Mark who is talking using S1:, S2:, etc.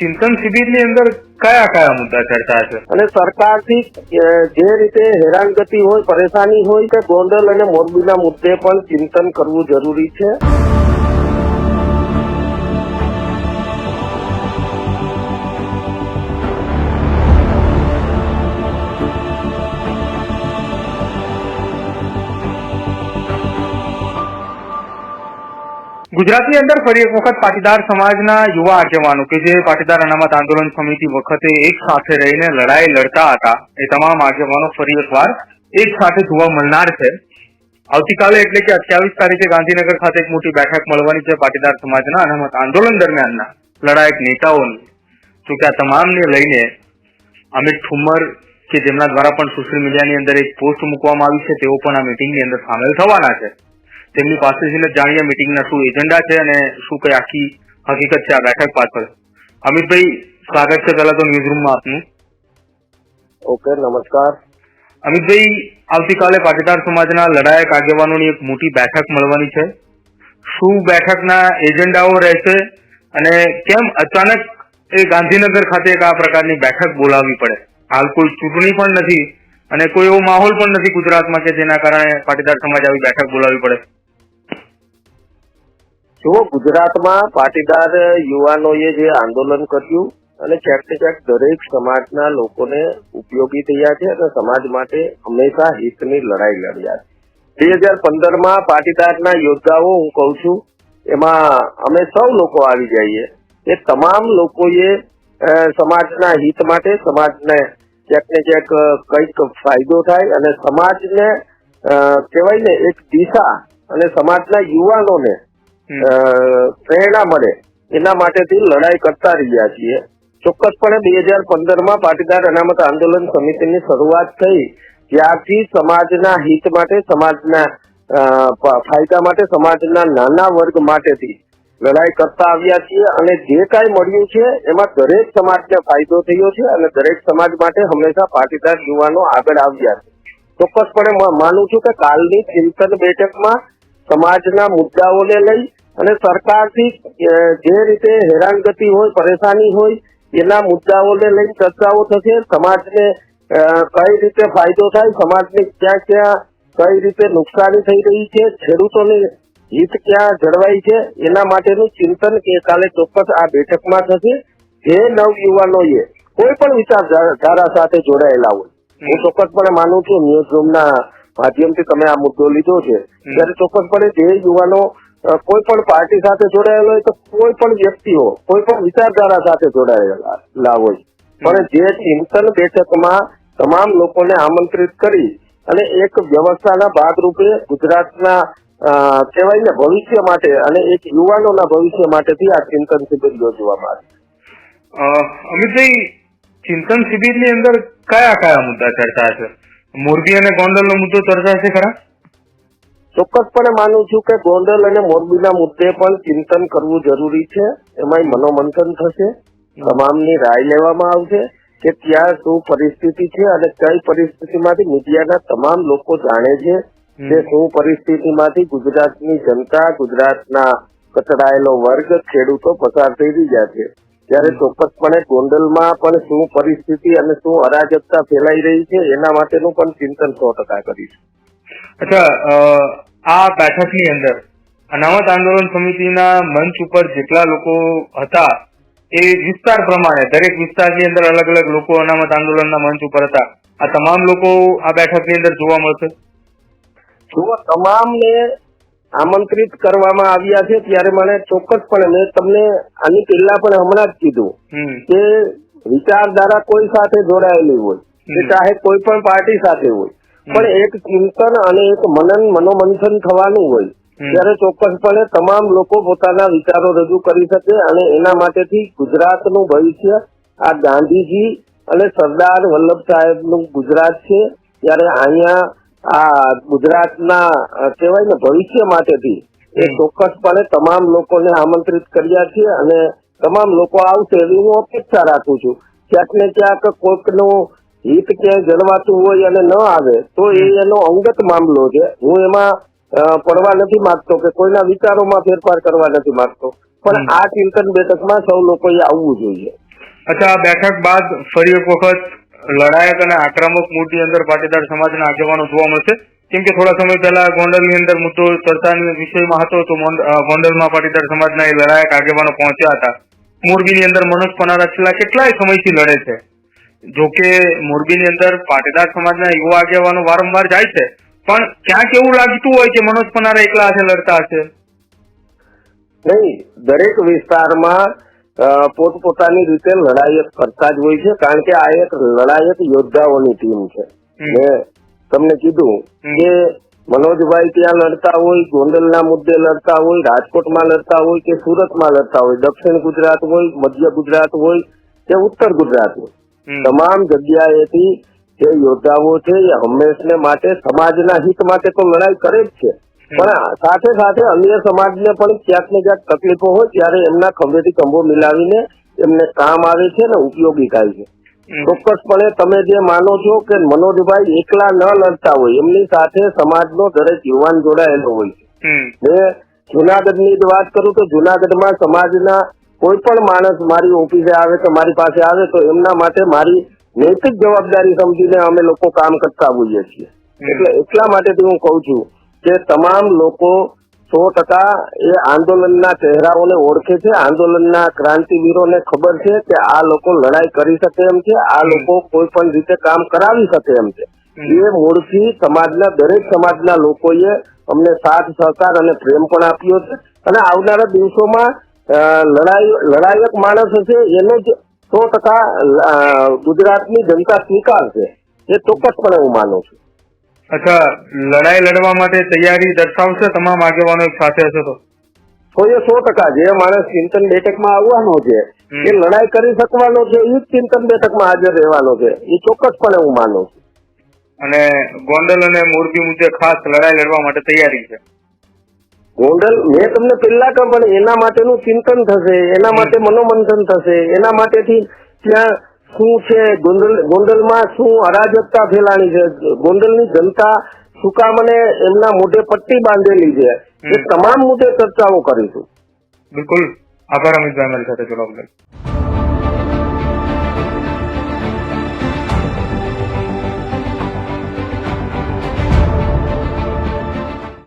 S1: ચિંતન શિબિરની અંદર કયા કયા મુદ્દા ચર્ચા છે?
S2: અને સરકારથી થી જે રીતે હેરાનગતિ હોય, પરેશાની હોય કે ગોંડલ અને મોરબીના મુદ્દે પણ ચિંતન કરવું જરૂરી છે.
S1: ગુજરાતની અંદર ફરી એક વખત પાટીદાર સમાજના યુવા આગેવાનો કે જે પાટીદાર અનામત આંદોલન સમિતિ વખતે એક સાથે રહીને લડાઈ લડતા હતા, એ તમામ આગેવાનો ફરી એકવાર એક સાથે જોવા મળનાર છે. આવતીકાલે એટલે કે અઠ્યાવીસ તારીખે ગાંધીનગર ખાતે એક મોટી બેઠક મળવાની છે પાટીદાર સમાજના અનામત આંદોલન દરમિયાનના લડાયક નેતાઓની. જો કે આ તમામને લઈને અમિત ઠુમ્મર કે જેમના દ્વારા પણ સોશિયલ મીડિયાની અંદર એક પોસ્ટ મૂકવામાં આવી છે, તેઓ પણ આ મિટિંગની અંદર સામેલ થવાના છે. તેમની પાસેથી જ જાણીએ મિટિંગના શું એજન્ડા છે અને શું કઈ આખી હકીકત છે આ બેઠક પાછળ. અમિતભાઈ સ્વાગત છે પહેલા તો ન્યૂઝ રૂમમાં આપનું.
S2: ઓકે નમસ્કાર.
S1: અમિતભાઈ આવતીકાલે પાટીદાર સમાજના લડાયક આગેવાનોની એક મોટી બેઠક મળવાની છે. શું બેઠકના એજન્ડાઓ રહેશે અને કેમ અચાનક એ ગાંધીનગર ખાતે એક આ પ્રકારની બેઠક બોલાવવી પડે? હાલ કોઈ ચૂંટણી પણ નથી અને કોઈ એવો માહોલ પણ નથી ગુજરાતમાં કે જેના કારણે પાટીદાર સમાજ આવી બેઠક બોલાવવી પડે.
S2: જુઓ ગુજરાતમાં પાટીદાર યુવાનોએ જે આંદોલન કર્યું અને ક્યાંક ને ક્યાંક દરેક સમાજના લોકોને ઉપયોગી થયા છે અને સમાજ માટે હંમેશા હિતની લડાઈ લડ્યા છે. બે હજાર પંદરમાં પાટીદારના યોદ્ધાઓ, હું કહું છું, એમાં અમે સૌ લોકો આવી જઈએ. એ તમામ લોકોએ સમાજના હિત માટે, સમાજને ક્યાંક ને ક્યાંક કંઈક ફાયદો થાય અને સમાજને કહેવાય ને, એક દિશા અને સમાજના યુવાનોને પ્રેરણા મળે. એના માટેથી લડાઈ કરતા રહ્યા છીએ. ચોક્કસપણે બે હજાર પંદરમાં પાટીદાર અનામત આંદોલન સમિતિની શરૂઆત થઈ. ત્યારથી સમાજના હિત માટે, સમાજના ફાયદા માટે, સમાજના નાના વર્ગ માટેથી લડાઈ કરતા આવ્યા છીએ અને જે કાંઈ મળ્યું છે, એમાં દરેક સમાજને ફાયદો થયો છે અને દરેક સમાજ માટે હંમેશા પાટીદાર યુવાનો આગળ આવ્યા છે. ચોક્કસપણે માનું છું કે કાલની ચિંતન બેઠકમાં સમાજના મુદ્દાઓને લઈ અને સરકારથી જે રીતે હેરાનગતિ હોય પરેશાની હોય એના મુદ્દાઓને લઈને ચર્ચાઓ થશે. સમાજને કઈ રીતે ફાયદો થાય સમાજને ક્યાં ક્યાં કઈ રીતે નુકસાની થઈ રહી છે ખેડૂતોને હિત ક્યાં જળવાય છે એના માટેનું ચિંતન કે કાલે ચોક્કસ આ બેઠકમાં થશે. જે નવયુવાનોએ કોઈ પણ વિચારધારા સાથે જોડાયેલા હોય હું ચોક્કસપણે માનું છું ન્યૂઝ રૂમના માધ્યમથી તમે આ મુદ્દો લીધો છે. ત્યારે ચોક્કસપણે જે યુવાનો કોઈ પણ પાર્ટી સાથે જોડાયેલો હોય તો કોઈ પણ વ્યક્તિઓ, કોઈ પણ વિચારધારા સાથે જોડાયેલા હોય. પણ જે ચિંતન બેઠકમાં તમામ લોકોને આમંત્રિત કરી અને એક વ્યવસ્થાના ભાગરૂપે ગુજરાતના કહેવાય ને ભવિષ્ય માટે અને એક યુવાનોના ભવિષ્ય માટેથી આ ચિંતન શિબિર યોજવામાં આવી
S1: અમિતભાઈ, ચિંતન શિબિરની અંદર કયા કયા મુદ્દા ચર્ચા છે? મોરબી અને ગોંડલનો મુદ્દો ચર્ચા છે ખરા?
S2: ચોક્કસપણે માનું છું કે ગોંડલ અને મોરબીના મુદ્દે પણ ચિંતન કરવું જરૂરી છે. એમાં મનોમંથન થશે. તમામની રાય લેવામાં આવશે કે ત્યાં શું પરિસ્થિતિ છે અને કઈ પરિસ્થિતિમાંથી મીડિયાના તમામ લોકો જાણે છે કે શું પરિસ્થિતિમાંથી ગુજરાતની જનતા ગુજરાતના કચડાયેલો વર્ગ ખેડૂતો પસાર થઈ રહ્યા છે. ત્યારે ચોક્કસપણે ગોંડલમાં પણ શું પરિસ્થિતિ અને શું અરાજકતા ફેલાઈ રહી છે એના માટેનું પણ ચિંતન સો ટકા કરીશું.
S1: અચ્છા આ બેઠકની અંદર અનામત આંદોલન સમિતિના મંચ ઉપર જેટલા લોકો હતા એ વિસ્તાર પ્રમાણે દરેક વિસ્તારની અંદર અલગ અલગ લોકો અનામત આંદોલનના મંચ ઉપર હતા. આ તમામ લોકો આ બેઠકની અંદર જોવા મળશે?
S2: જુઓ તમામને આમંત્રિત કરવામાં આવ્યા છે ત્યારે મને ચોક્કસપણે મેં તમને આની પહેલા પણ હમણાં જ કીધું કે વિચારધારા કોઈ સાથે જોડાયેલી હોય કે ચાહે કોઈ પણ પાર્ટી સાથે હોય. પણ એક ચિંતન અને એક મનન મનોમંથન થવાનું હોય. ત્યારે ચોક્કસપણે તમામ લોકો પોતાના વિચારો રજૂ કરી શકે અને એના માટેથી ગુજરાતનું ભવિષ્ય આ ગાંધીજી અને સરદાર વલ્લભ સાહેબનું ગુજરાત છે ત્યારે અહીંયા આ ગુજરાતના કહેવાય ને ભવિષ્ય માટેથી એ. ચોક્કસપણે તમામ લોકોને આમંત્રિત કર્યા છે અને તમામ લોકો આવશે એવી હું અપેક્ષા રાખું છું ક્યાંક ને ક્યાંક કોઈકનું હિત ક્યાંય જળવાતું હોય અને ન આવે તો એ એનો અંગત મામલો છે. હું એમાં પડવા નથી માંગતો કે કોઈના વિચારોમાં ફેરફાર કરવા નથી માંગતો. પણ આ ચિંતન બેઠકમાં સૌ લોકોએ આવવું જોઈએ.
S1: અચ્છા આ બેઠક બાદ ફરી એક વખત લડાયક અને આક્રમક મૂડની અંદર પાટીદાર સમાજના આગેવાનો જોવા મળશે. કેમ કે થોડા સમય પહેલા ગોંડલની અંદર મુદ્દો ચર્ચાની વિષયમાં હતો તો ગોંડલમાં પાટીદાર સમાજના એ લડાયક આગેવાનો પહોંચ્યા હતા. મોરબીની અંદર મનોજ પનારા છેલ્લા કેટલાય સમયથી લડે છે. જોકે મોરબીની અંદર પાટીદાર સમાજના યુવા આગેવાનો વારંવાર જાય છે પણ ક્યાંક એવું લાગતું હોય કે મનોજ પનારા એકલા હાથે લડતા હશે?
S2: નહીં દરેક વિસ્તારમાં પોતપોતાની રીતે લડાયક કરતા જ હોય છે કારણ કે આ એક લડાયક યોદ્ધાઓની ટીમ છે. મેં તમને કીધું કે મનોજભાઈ ત્યાં લડતા હોય ગોંડલના મુદ્દે લડતા હોય રાજકોટમાં લડતા હોય કે સુરતમાં લડતા હોય દક્ષિણ ગુજરાત હોય મધ્ય ગુજરાત હોય કે ઉત્તર ગુજરાત હોય. તમામ જગ્યાએથી જે યોદ્ધાઓ છે એ હંમેશને માટે સમાજના હિત માટે તો લડાઈ કરે જ છે. પણ સાથે સાથે અન્ય સમાજને પણ ક્યાંક ને ક્યાંક તકલીફો હોય ત્યારે એમના ખંભેથી ખંભો મિલાવીને એમને કામ આવે છે ને ઉપયોગી થાય છે. ચોક્કસપણે તમે જે માનો છો કે મનોજભાઈ એકલા ન લડતા હોય એમની સાથે સમાજનો દરેક યુવાન જોડાયેલો હોય છે. મેં જુનાગઢની જ વાત કરું તો જુનાગઢમાં સમાજના કોઈ પણ માણસ મારી ઓફિસે આવે તો મારી પાસે આવે તો એમના માટે મારી નૈતિક જવાબદારી સમજીને અમે લોકો કામ કરતા હોઈએ છીએ. એટલે એટલા માટેથી હું કહું છું કે તમામ લોકો સો ટકા એ આંદોલનના ચહેરાઓને ઓળખે છે આંદોલનના ક્રાંતિવીરોને ખબર છે કે આ લોકો લડાઈ કરી શકે એમ છે આ લોકો કોઈ પણ રીતે કામ કરાવી શકે એમ છે. એ મૂળથી સમાજના દરેક સમાજના લોકોએ અમને સાથ સહકાર અને પ્રેમ પણ આપ્યો છે. અને આવનારા દિવસોમાં લડાઈ લડાયક માણસ હશે એને જ સો ટકા ગુજરાતની જનતા સ્વીકારશે. એ ચોક્કસપણે હું માનું છું.
S1: અચ્છા લડાઈ લડવા માટે તૈયારી દર્શાવશે? તમામ આગેવાનો એક સાથે હશે તો?
S2: તો એ સો ટકા જે માણસ ચિંતન બેઠકમાં આવવાનો છે એ લડાઈ કરી શકવાનો છે એ જ ચિંતન બેઠકમાં હાજર રહેવાનો છે. એ ચોક્કસપણે હું માનું છું.
S1: અને ગોંડલ અને મોરબી મુદ્દે ખાસ લડાઈ લડવા માટે તૈયારી છે.
S2: ગોંડલ મેં તમને પહેલા કહ્યું પણ એના માટેનું ચિંતન થશે એના માટે મનોમંથન થશે એના માટેથી ત્યાં શું છે ગોંડલ ગોંડલમાં શું અરાજકતા ફેલાણી છે ગોંડલની જનતા શું કામ અને એમના મોઢે પટ્ટી બાંધેલી છે એ તમામ મુદ્દે ચર્ચાઓ કરીશું.
S1: બિલકુલ. આભાર અમિતભાઈ મારી સાથે જોડાવા